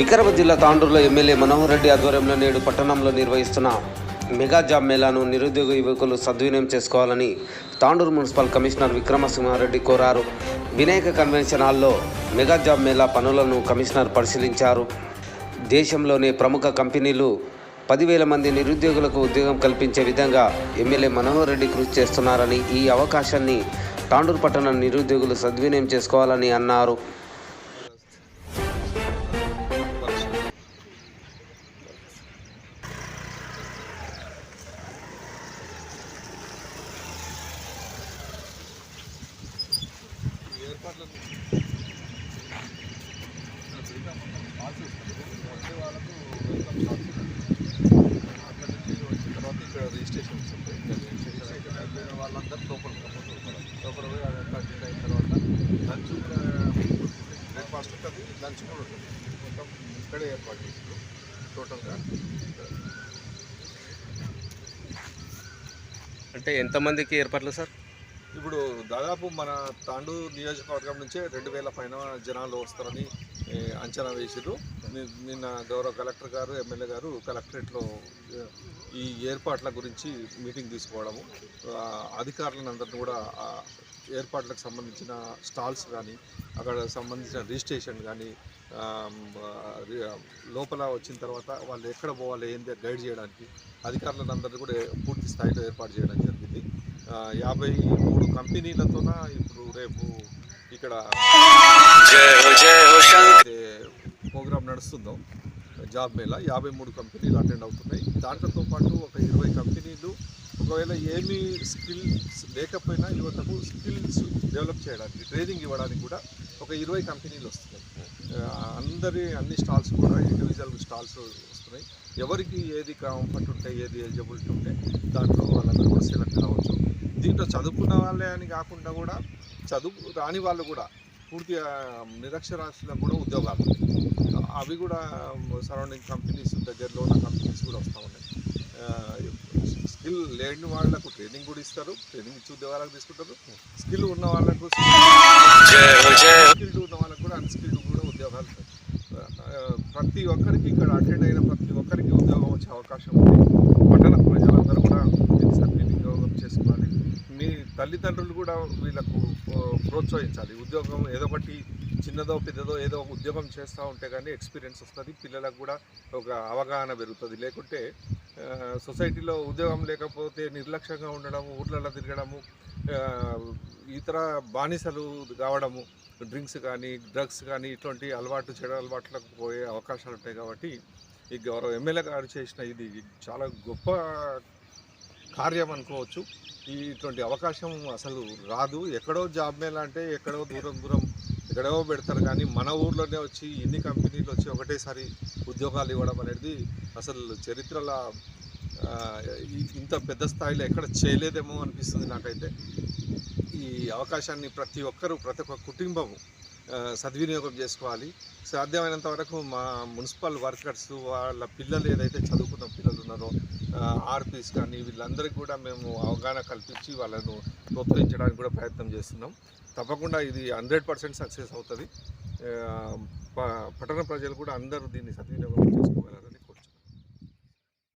వికారాబాద్ జిల్లా తాండూరులో ఎమ్మెల్యే మనోహర్ రెడ్డి ఆధ్వర్యంలో నేడు పట్టణంలో నిర్వహిస్తున్న మెగా జాబ్ మేళాను నిరుద్యోగ యువకులు సద్వినియోగం చేసుకోవాలని తాండూరు మున్సిపల్ కమిషనర్ విక్రమసింహారెడ్డి కోరారు. వినాయక కన్వెన్షన్ హాల్లో మెగా జాబ్ మేళా పనులను కమిషనర్ పరిశీలించారు. దేశంలోని ప్రముఖ కంపెనీలు పదివేల మంది నిరుద్యోగులకు ఉద్యోగం కల్పించే విధంగా ఎమ్మెల్యే మనోహర్ రెడ్డి కృషి చేస్తున్నారని ఈ అవకాశాన్ని తాండూరు పట్టణ నిరుద్యోగులు సద్వినియోగం చేసుకోవాలని అన్నారు. తర్వాత ఇక్కడ రిజిస్ట్రేషన్ వస్తుంది ఇక్కడ రిజిస్ట్రేషన్ అయిపోయిన వాళ్ళందరూ లోపల లోపల పోయి అది కంప్లీట్ అయిన తర్వాత లంచ్ బ్రేక్ఫాస్ట్ ఉంటుంది లంచ్ కూడా ఉంటుంది మొత్తం ఇక్కడే ఏర్పాటు చేసారు టోటల్గా అంటే ఎంతమందికి ఏర్పాట్లు సార్? ఇప్పుడు దాదాపు మన తాండూరు నియోజకవర్గం నుంచే రెండు వేల పైన జనాలు వస్తారని అంచనా వేసారు నిన్న గౌరవ కలెక్టర్ గారు ఎమ్మెల్యే గారు కలెక్టరేట్లో ఈ ఏర్పాట్ల గురించి మీటింగ్ తీసుకోవడము అధికారులను అందరిని కూడా ఏర్పాట్లకు సంబంధించిన స్టాల్స్ కానీ అక్కడ సంబంధించిన రిజిస్ట్రేషన్ కానీ లోపల వచ్చిన తర్వాత వాళ్ళు ఎక్కడ పోవాలి ఏంది గైడ్ చేయడానికి అధికారులను అందరినీ కూడా పూర్తి స్థాయిలో ఏర్పాటు చేయడం జరిగింది. యాభై మూడు కంపెనీలతోన ఇప్పుడు రేపు ఇక్కడ అయితే ప్రోగ్రామ్ నడుస్తుందో జాబ్ మేళ యాభై మూడు కంపెనీలు అటెండ్ అవుతున్నాయి. దాంట్లతో పాటు ఒక ఇరవై కంపెనీలు ఒకవేళ ఏమీ స్కిల్స్ లేకపోయినా యువతకు స్కిల్స్ డెవలప్ చేయడానికి ట్రైనింగ్ ఇవ్వడానికి కూడా ఒక ఇరవై కంపెనీలు వస్తున్నాయి. అందరి అన్ని స్టాల్స్ కూడా ఇండివిజువల్ స్టాల్స్ వస్తున్నాయి. ఎవరికి ఏది కంఫర్ట్ ఉంటే ఏది ఎలిజిబిలిటీ ఉంటే దాంట్లో వాళ్ళందరూ కూడా సెలెక్ట్ కావచ్చు దీంట్లో చదువుకున్న వాళ్ళే అని కాకుండా కూడా చదువు రాని వాళ్ళు కూడా పూర్తిగా నిరక్షరాస్యులకు కూడా ఉద్యోగాలు. అవి కూడా సరౌండింగ్ కంపెనీస్ దగ్గరలో ఉన్న కంపెనీస్ కూడా వస్తూ ఉన్నాయి. స్కిల్ లేని వాళ్ళకు ట్రైనింగ్ కూడా ఇస్తారు. ట్రైనింగ్ ఇచ్చి ఉద్యోగాలకు తీసుకుంటారు. స్కిల్ ఉన్న వాళ్ళకు స్కిల్డ్ ఉన్న వాళ్ళకు కూడా అన్స్కిల్డ్ కూడా ఉద్యోగాలు ప్రతి ఒక్కరికి ఇక్కడ అటెండ్ అయిన ప్రతి ఒక్కరికి ఉద్యోగం వచ్చే అవకాశం ఉంది. పట్టణ ప్రజలందరూ కూడా దీన్ని సద్వినియోగం చేసుకోవాలి మీ తల్లిదండ్రులు కూడా వీళ్ళకు ప్రోత్సహించాలి. ఉద్యోగం ఏదో ఒకటి చిన్నదో పెద్దదో ఏదో ఒక ఉద్యోగం చేస్తూ ఉంటే కానీ ఎక్స్పీరియన్స్ వస్తుంది పిల్లలకు కూడా ఒక అవగాహన పెరుగుతుంది. లేకుంటే సొసైటీలో ఉద్యోగం లేకపోతే నిర్లక్ష్యంగా ఉండడము ఊర్లలో తిరగడము ఇతర బానిసలు కావడము డ్రింక్స్ కానీ డ్రగ్స్ కానీ ఇటువంటి అలవాటు చెడు అలవాట్లకు పోయే అవకాశాలు ఉంటాయి కాబట్టి ఈ గౌరవ ఎమ్మెల్యే గారు చేసిన ఇది చాలా గొప్ప కార్యం అనుకోవచ్చు. ఇటువంటి అవకాశం అసలు రాదు. ఎక్కడో జాబ్ మేళ అంటే ఎక్కడో దూరం దూరం ఎక్కడో పెడతారు. కానీ మన ఊర్లోనే వచ్చి ఇన్ని కంపెనీలు వచ్చి ఒకటేసారి ఉద్యోగాలు ఇవ్వడం అనేది అసలు చరిత్రలో ఇంత పెద్ద స్థాయిలో ఎక్కడ చేయలేదేమో అనిపిస్తుంది నాకైతే. ఈ అవకాశాన్ని ప్రతి ఒక్కరూ ప్రతి ఒక్క కుటుంబము సద్వినియోగం చేసుకోవాలి. సాధ్యమైనంత వరకు మా మున్సిపల్ వర్కర్స్ వాళ్ళ పిల్లలు ఏదైతే చదువుకున్న పిల్లలు ఉన్నారో ఆర్పీస్ కానీ వీళ్ళందరికీ కూడా మేము అవగాహన కల్పించి వాళ్ళను ప్రోత్సహించడానికి కూడా ప్రయత్నం చేస్తున్నాం. తప్పకుండా ఇది హండ్రెడ్ పర్సెంట్ సక్సెస్ అవుతుంది. ప- పట్టణ ప్రజలు కూడా అందరూ దీన్ని సద్వినియోగం చేసుకోగలరు.